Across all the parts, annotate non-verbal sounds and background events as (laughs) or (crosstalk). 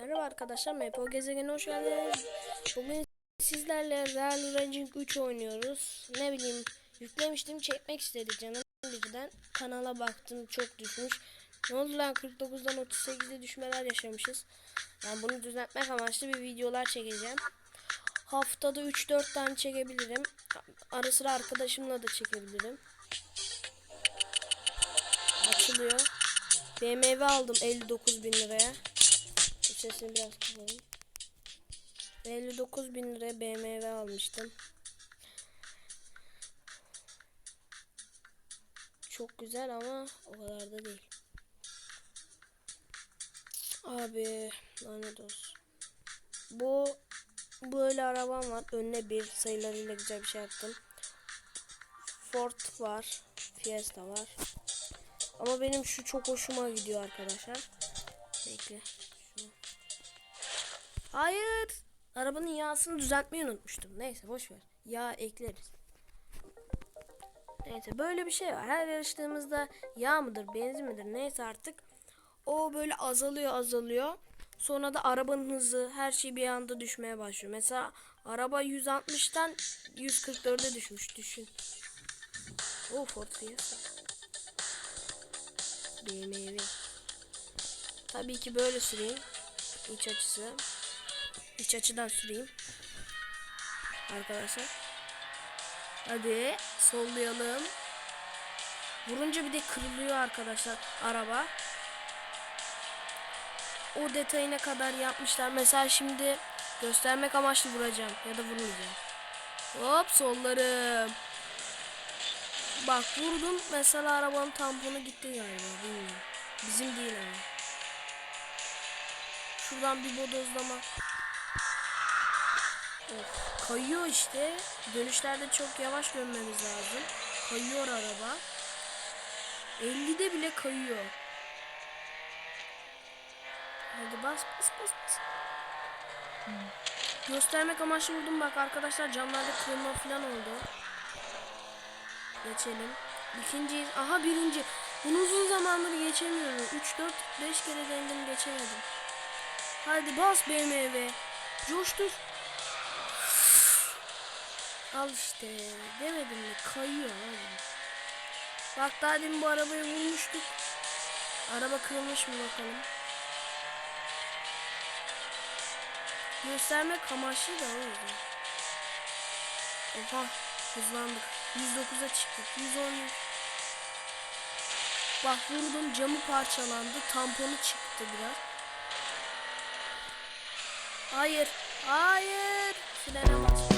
Merhaba arkadaşlar, Maple Gezegen'e hoş geldiniz. Bugün sizlerle Real Ranging 3 oynuyoruz. Ne bileyim, yüklemiştim, çekmek istedi canım birden. Kanala baktım, çok düşmüş. Ne oldu lan 49'dan 38'e düşmeler yaşamışız. Yani bunu düzeltmek amaçlı bir videolar çekeceğim. Haftada 3-4 tane çekebilirim. Ara sıra arkadaşımla da çekebilirim. Açılıyor. BMW aldım 59 bin liraya. Sesini biraz kısalım. 59 bin liraya BMW almıştım. Çok güzel ama o kadar da değil. Abi lanet olsun. Bu böyle arabam var. Önüne bir sayılarıyla güzel bir şey yaptım. Ford var. Fiesta var. Ama benim şu çok hoşuma gidiyor arkadaşlar. Bekle. Hayır. Arabanın yağsını düzeltmeyi unutmuştum. Neyse boş ver. Yağ ekleriz. Neyse böyle bir şey var. Her yarıştığımızda yağ mıdır, benzin midir neyse artık o böyle azalıyor azalıyor. Sonra da arabanın hızı her şey bir anda düşmeye başlıyor. Mesela araba 160'tan 144'e düşmüş düşün. O Ford Fiesta. BMW. Tabii ki böyle süreyim. İç açısı. İç açıdan süreyim. Arkadaşlar. Hadi sollayalım. Vurunca bir de kırılıyor arkadaşlar araba. O detayına kadar yapmışlar. Mesela şimdi göstermek amaçlı vuracağım ya da vurmayacağım. Hop sollarım. Bak vurdum mesela arabanın tamponu gitti galiba bilmiyorum. Bizim değil ama. Şuradan bir bodozlama. Kayıyor işte. Dönüşlerde çok yavaş dönmemiz lazım. Kayıyor araba. 50'de bile kayıyor. Hadi bas bas bas bas. Göstermek amaçlı vurdum bak arkadaşlar camlarda kırılma falan oldu. Geçelim. İkinciyiz. Aha birinci. Bunu uzun zamandır geçemiyorum. 3, 4, 5 kere denedim geçemedim. Hadi bas BMW. Coştur. Al işte. Demedim mi? Kayıyor abi. Bak daha demin bu arabayı vurmuştuk. Araba kırılmış mı bakalım. Göstermek amaçlı da o yüzden. Oha hızlandık. 109'a çıktık. 113. Bak vurdum camı parçalandı. Tamponu çıktı biraz. Hayır. Hayır. Frene bas.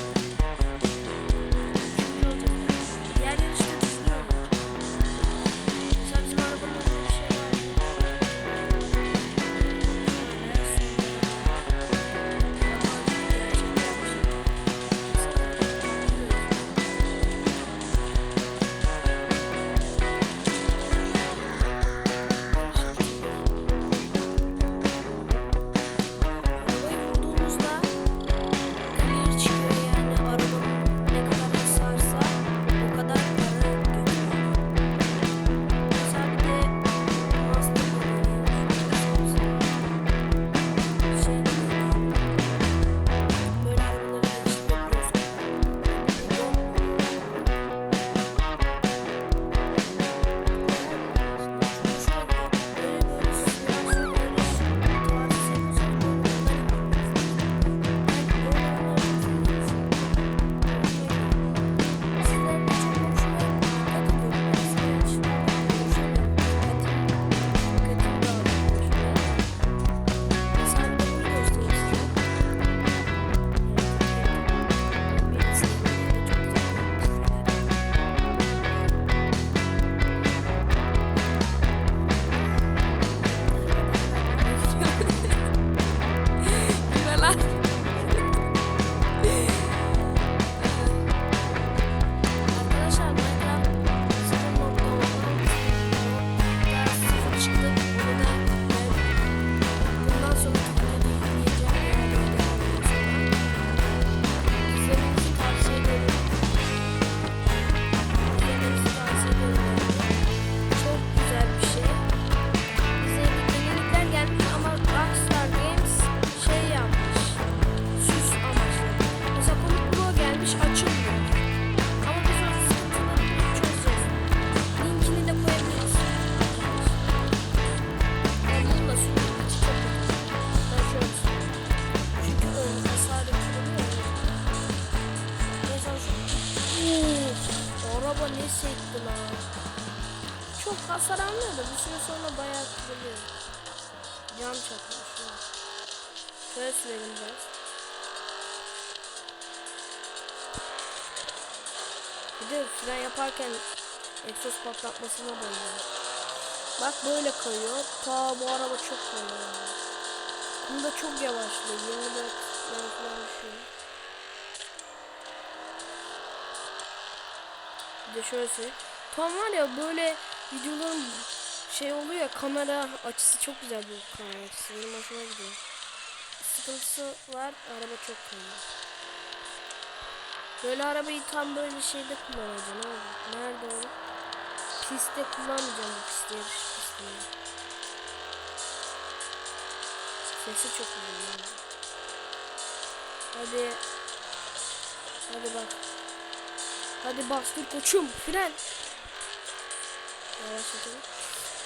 Baba ne sekti lan. Çok hasar almıyor da bir süre sonra bayağı kırılıyor. Cam çakmış. Şöyle sürelim biraz. Bir de fren yaparken egzoz patlatmasına bayılıyorum. Bak böyle kayıyor. Ta bu araba çok kayıyor. Bunda çok yavaşlıyor. 24 falan düşüyor. De şöyle söyleyeyim. Tam var ya böyle videoların şey oluyor ya kamera açısı çok güzel bu kamera açısı. Benim hoşuma gidiyor. Sıkıntısı var. Araba çok kayıyor. Böyle arabayı tam böyle şeyde kullanacaksın abi. Nerede o? Pistte kullanmayacağım bu pistte yarış pistinde. Sesi çok güzel. Hadi. Hadi bak. Hadi bastır koçum. Fren.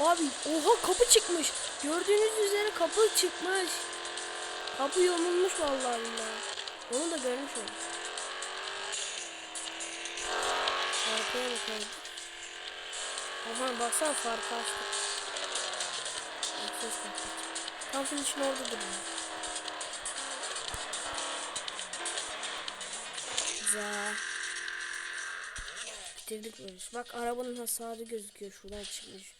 Abi oha kapı çıkmış. Gördüğünüz üzere kapı çıkmış. Kapı yamulmuş vallahi billahi. Onu da görmüş oldum. Arkaya bakalım. Aman baksana farkı açtı. Ses kapat. Tam finish'in orada duruyor. Güzel. Bitirdik böyle. Bak arabanın hasarı gözüküyor. Şuradan çıkmış.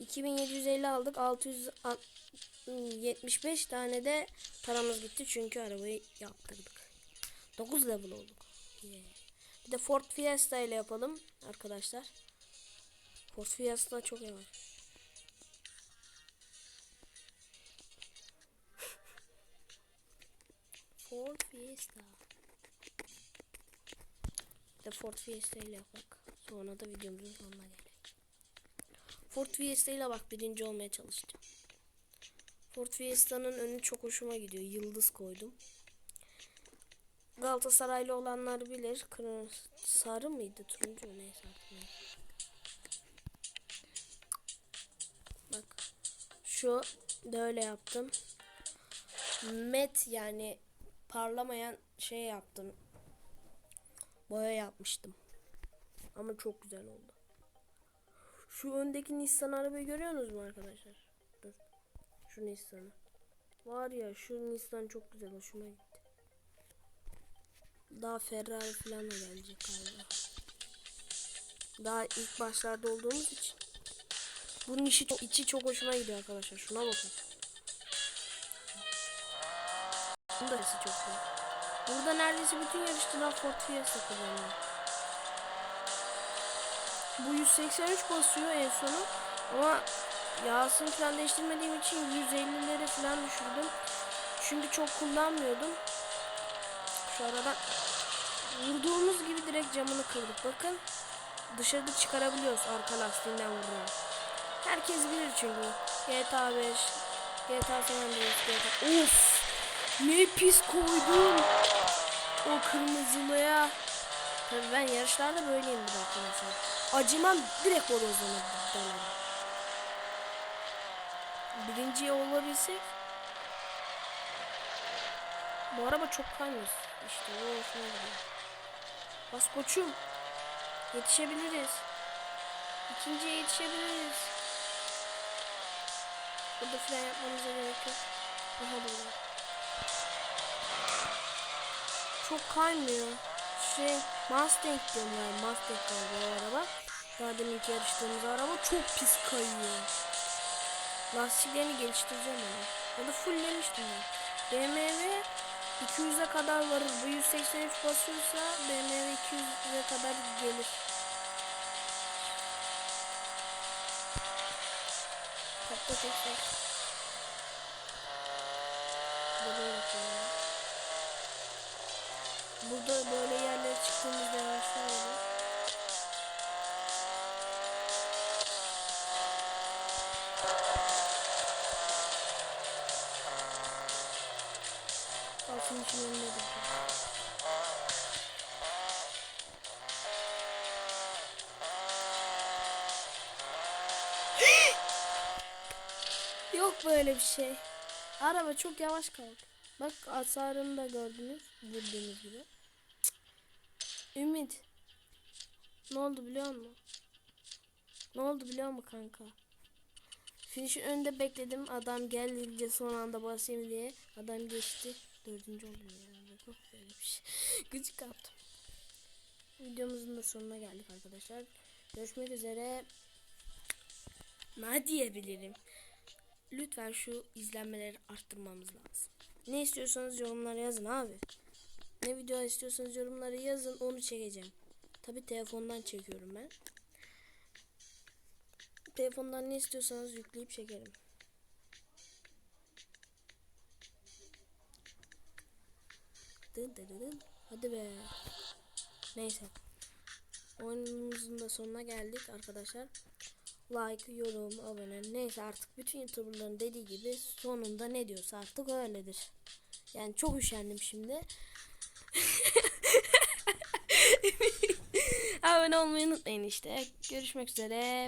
2750 aldık. 675 tane de paramız gitti. Çünkü arabayı yaptırdık. 9 level olduk. Yeah. Bir de Ford Fiesta ile yapalım arkadaşlar. Ford Fiesta çok yavaş. (laughs) Ford Fiesta. De Ford Fiesta ile yapak. Sonra da videomuzun sonuna gelelim. Ford Fiesta ile bak birinci olmaya çalışacağım. Ford Fiesta'nın önü çok hoşuma gidiyor. Yıldız koydum. Galatasaraylı olanlar bilir. Kırmızı sarı mıydı? Turuncu neyse artık. Bak. Şu böyle yaptım. Met yani parlamayan şey yaptım. Boya yapmıştım. Ama çok güzel oldu. Şu öndeki Nissan arabayı görüyorsunuz mu arkadaşlar? Dur. Şu Nissan'ı. Var ya şu Nissan çok güzel hoşuma gitti. Daha Ferrari falan da gelecek galiba. Daha ilk başlarda olduğumuz için. Bunun işi içi çok hoşuma gidiyor arkadaşlar. Şuna bakın. Bunun da sesi çok güzel. Burada neredeyse bütün yarışçılar Ford Fiesta kullanıyor. Bu 183 basıyor en sonu. Ama yağsını falan değiştirmediğim için 150'lere falan düşürdüm. Çünkü çok kullanmıyordum. Şu arada vurduğumuz gibi direkt camını kırdık. Bakın dışarıda çıkarabiliyoruz arka lastiğinden vurarak. Herkes bilir çünkü. GTA 5, GTA San Andreas, GTA... Of! Ne pis koydum! O kırmızılıya. Tabii ben yarışlarda böyleyimdir arkadaşlar. Acımam direkt bodozlama dalarım. Birinciye olabilsek bu araba çok kaymıyor. İşte o hoşuma gidiyor. Bas koçum. Yetişebiliriz. İkinciye yetişebiliriz. Burada fren yapmamıza gerek yok. Aha burada. Çok kaymıyor. Şey Mustang diyorum yani Mustang diyorum bu araba. Daha deminki yarıştığımız araba çok pis kayıyor. Lastiklerini geliştireceğim onu. Ya da fulllemiştim ben. BMW 200'e kadar varır. Bu 183 basıyorsa BMW 200'e kadar gelir. Hatta 80. Burada böyle yerlere çıktığımızda yavaşlıyoruz. Altın için önüne duracağım. Yok böyle bir şey. Araba çok yavaş kaldı. Bak hasarını da gördünüz. Bildiğiniz gibi. Ümit. Ne oldu biliyor musun? Ne oldu biliyor musun kanka? Finish'in önünde bekledim. Adam gelince son anda basayım diye. Adam geçti. Dördüncü oldum ya. Çok böyle bir şey. (laughs) Gıcık kaptım. Videomuzun da sonuna geldik arkadaşlar. Görüşmek üzere. Ne diyebilirim? Lütfen şu izlenmeleri arttırmamız lazım. Ne istiyorsanız yorumlara yazın abi. Ne video istiyorsanız yorumlara yazın onu çekeceğim. Tabi telefondan çekiyorum ben. Telefondan ne istiyorsanız yükleyip çekerim. Dın dın dın. Hadi be. Neyse. Oyunumuzun da sonuna geldik arkadaşlar. Like, yorum, abone neyse artık bütün youtuberların dediği gibi sonunda ne diyorsa artık öyledir. Yani çok üşendim şimdi. (laughs) abone olmayı unutmayın işte. Görüşmek üzere.